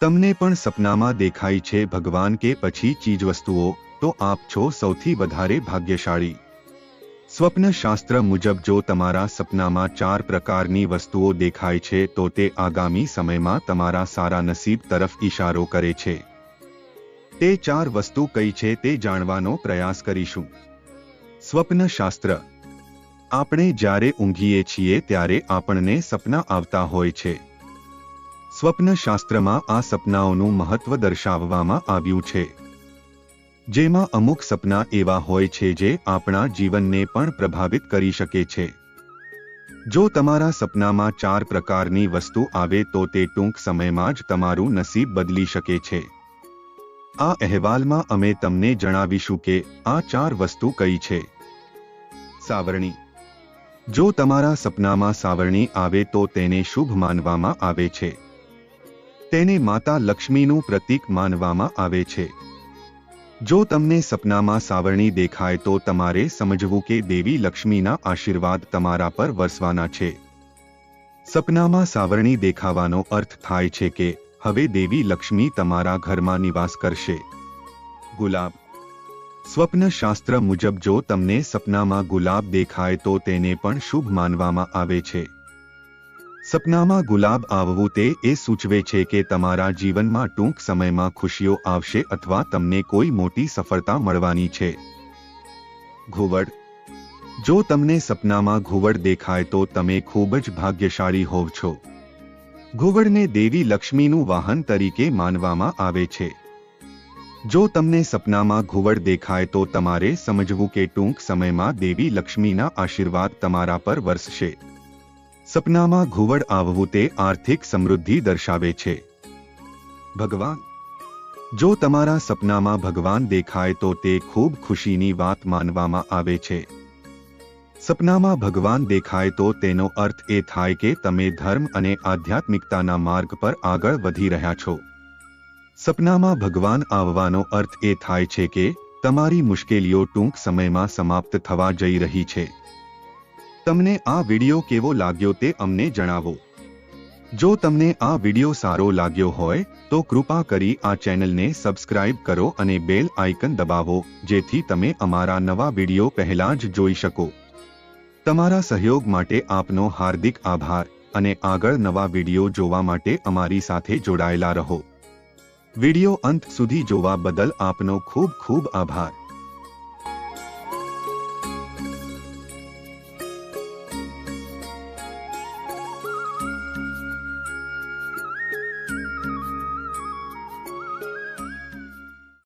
તમને પણ સપનામાં દેખાય છે ભગવાન કે પછી ચીજવસ્તુઓ, તો આપ છો સૌથી વધારે ભાગ્યશાળી. સ્વપ્નશાસ્ત્ર મુજબ જો તમારા સપનામાં ચાર પ્રકારની વસ્તુઓ દેખાય છે, તો તે આગામી સમયમાં તમારા સારા નસીબ તરફ ઈશારો કરે છે. તે ચાર વસ્તુ કઈ છે તે જાણવાનો પ્રયાસ કરીશું. સ્વપ્નશાસ્ત્ર. આપણે જ્યારે ઊંઘીએ છીએ ત્યારે આપણને સપના આવતા હોય છે. સ્વપ્ન શાસ્ત્રમાં આ સપનાઓનું મહત્વ દર્શાવવામાં આવ્યું છે. જેમાં અમુક સપના એવા હોય છે જે આપણા જીવનને પણ પ્રભાવિત કરી શકે છે. જો તમારા સપનામાં ચાર પ્રકારની વસ્તુ આવે તો તે ટૂંક સમયમાં જ તમારું નસીબ બદલી શકે છે. આ અહેવાલમાં અમે તમને જણાવીશું કે આ ચાર વસ્તુ કઈ છે. સાવરણી. જો તમારા સપનામાં સાવરણી આવે તો તેને શુભ માનવામાં આવે છે. તેને માતા લક્ષ્મીનું પ્રતીક માનવામાં આવે છે. જો તમને સપનામાં સાવરણી દેખાય તો તમારે સમજવું કે દેવી લક્ષ્મીના આશીર્વાદ તમારા પર વરસવાના છે. સપનામાં સાવરણી દેખાવાનો અર્થ થાય છે કે, હવે દેવી લક્ષ્મી તમારા ઘરમાં નિવાસ કરશે. ગુલાબ. સ્વપ્નશાસ્ત્ર મુજબ જો તમને સપનામાં ગુલાબ દેખાય તો તેને પણ શુભ માનવામાં આવે છે. સપનામાં ગુલાબ આવવું તે એ સૂચવે છે કે તમારા જીવનમાં ટૂંક સમયમાં ખુશીઓ આવશે અથવા તમને કોઈ મોટી સફળતા મળવાની છે. ઘુવડ. જો તમને સપનામાં ઘુવડ દેખાય તો તમે ખૂબ જ ભાગ્યશાળી હોવ છો. ઘુવડને દેવી લક્ષ્મીનું વાહન તરીકે માનવામાં આવે છે. જો તમને સપનામાં ઘુવડ દેખાય તો તમારે સમજવું કે ટૂંક સમયમાં દેવી લક્ષ્મીના આશીર્વાદ તમારા પર વરસશે. સપનામાં ઘુવડ આવવું તે આર્થિક સમૃદ્ધિ દર્શાવે છે. ભગવાન, જો તમારા સપનામાં ભગવાન દેખાય તો તે ખૂબ ખુશીની વાત માનવામાં આવે છે. સપનામાં ભગવાન દેખાય તો તેનો અર્થ એ થાય કે તમે ધર્મ અને આધ્યાત્મિકતાના માર્ગ પર આગળ વધી રહ્યા છો. સપનામાં ભગવાન આવવાનો અર્થ એ થાય છે કે તમારી મુશ્કેલીઓ ટૂંક સમયમાં સમાપ્ત થવા જઈ રહી છે. તમને આ વિડિયો કેવો લાગ્યો તે અમને જણાવો. જો તમને આ વિડિયો સારો લાગ્યો હોય, તો કૃપા કરી આ ચેનલને સબસ્ક્રાઇબ કરો અને બેલ આઇકન દબાવો, જેથી તમે અમારા નવા વિડિયો પહેલા જ જોઈ શકો. તમારા સહયોગ માટે આપનો હાર્દિક આભાર અને આગળ નવા વિડિયો જોવા માટે અમારી સાથે જોડાયેલા રહો. વિડિયો અંત સુધી જોવા બદલ આપનો ખૂબ ખૂબ આભાર.